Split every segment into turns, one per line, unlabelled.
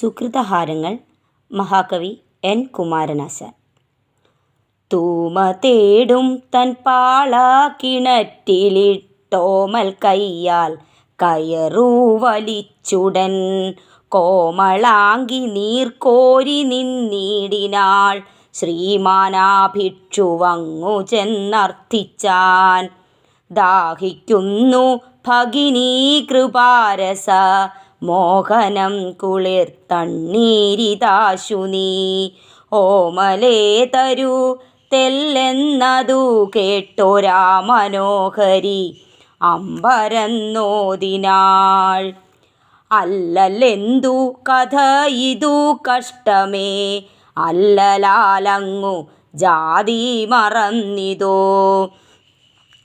സുകൃതഹാരങ്ങൾ മഹാകവി എൻ കുമാരനാശാൻ. തൂമ തേടും തൻ പാള കിണറ്റിലിട്ടോമൽ കയ്യാൽ കയറൂ വലിച്ചുടൻ കോമളാങ്കി നീർക്കോരി നിന്നിടിനാൾ ശ്രീമാനാഭിക്ഷുവങ്ങു ചെന്നർത്ഥിച്ചാൻ ദാഹിക്കുന്നു ഭഗിനീ കൃപാരസ മോഹനം കുളിർ തണ്ണീരിതാശു നീ. ഓമലേ തരൂ തെല്ലെന്നതു കേട്ടൊരാ മനോഹരി അമ്പരന്നോതിനാൾ. അല്ലല്ലെന്തു കഥ ഇതു കഷ്ടമേ അല്ലലാലങ്ങു ജാതി മറന്നിതോ.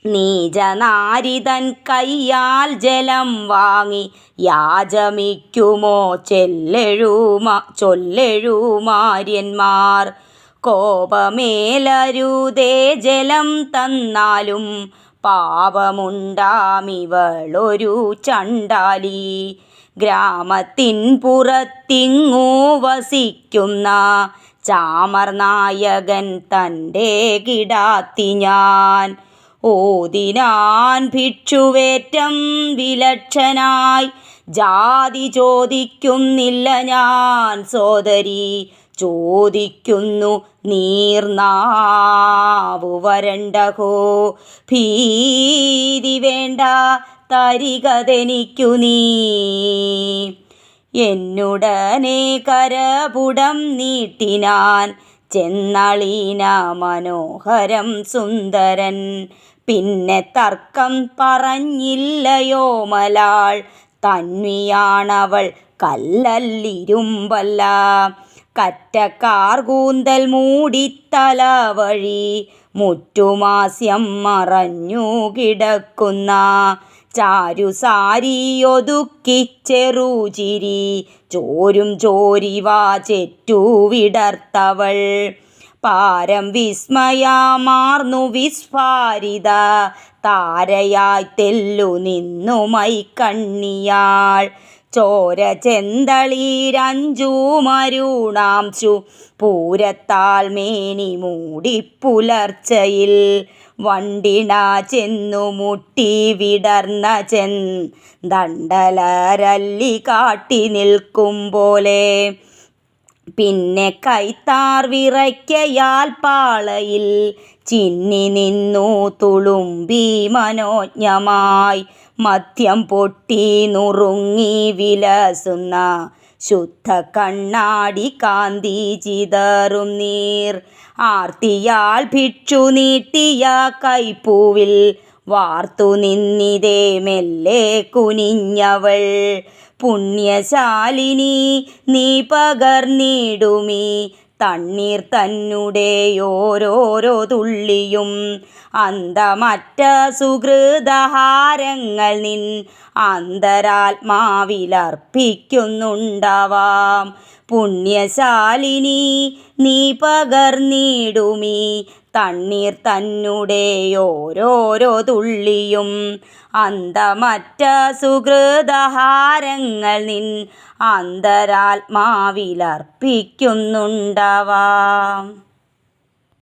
നീചനാരിതൻ കയ്യാൽ ജലം വാങ്ങി യാചമിക്കുമോ ചെല്ലെഴുമ ചൊല്ലെഴുമാര്യന്മാർ. കോപമേലരുതേ ജലം തന്നാലും പാപമുണ്ടാമിവളൊരു ചണ്ടാലി. ഗ്രാമത്തിൻ പുറത്തിങ്ങു വസിക്കുന്ന ചാമർനായകൻ തന്റെ കിടാത്തി ഞാൻ. ഓതിനാൻ ഭിക്ഷുവേറ്റം വിലക്ഷനായി. ജാതി ചോദിക്കുന്നില്ല ഞാൻ സോദരി ചോദിക്കുന്നു നീർനാവു വരണ്ടഹോ. ഭീതി വേണ്ട തരികതെനിക്കു നീ. എന്നുടനെ കരപുടം നീട്ടിനാൻ ചെന്നളീന മനോഹരം സുന്ദരൻ. പിന്നെ തർക്കം പറഞ്ഞില്ലയോ മലാൾ? തന്വിയാണവൾ കല്ലല്ലിരുമ്പല്ല. കറ്റക്കാർ കൂന്തൽ മൂടിത്തല വഴി മുറ്റുമാസ്യം മറഞ്ഞു കിടക്കുന്ന. ചാരുസാരിയൊതുക്കി ചെറുചിരി ചോരും ചോരിവാ ചെറ്റു വിടർത്തവൾ. പാരം വിസ്മയമാർന്നു വിസ്ഫാരിത. താരയായി തെല്ലു നിന്നു മൈ കണ്ണിയാൾ. ചോര ചെന്തളീരഞ്ചു മരുണാംശു. പൂരത്താൽ മേനി മൂടി പുലർച്ചയിൽ. വണ്ടിണ ചെന്നു മുട്ടി വിടർന്ന ചെൻ. ദണ്ഡലരല്ലി കാട്ടി നിൽക്കും പോലെ. പിന്നെ കൈത്താർ വിറയ്ക്കയാൽ പാളയിൽ ചിന്നി നിന്നു തുളുമ്പി മനോജ്ഞമായി. മദ്യം പൊട്ടി നുറുങ്ങി വിലസുന്ന ശുദ്ധ കണ്ണാടി കാന്തി ചിതറും നീർ. ആർത്തിയാൽ ഭിക്ഷു നീട്ടിയ കൈപ്പൂവിൽ വാർത്തു നിന്നിതേ മെല്ലെ കുനിഞ്ഞവൾ. പുണ്യശാലിനി നീ പകർന്നിടുമീ. തണ്ണീർ തന്നുടെ ഓരോരോ തുള്ളിയും. അന്തമറ്റ സുഹൃതഹാരങ്ങൾ നിൻ അന്തരാത്മാവിലർപ്പിക്കുന്നുണ്ടാവാം. പുണ്യശാലിനി നീ പകർന്നിടുമീ. തണ്ണീർ തന്നെ ഓരോരോ തുള്ളിയും. അന്തമറ്റ സുഹൃതഹാരങ്ങൾ നിൻ അന്തരാത്മാവിലർപ്പിക്കുന്നുണ്ടാവാം.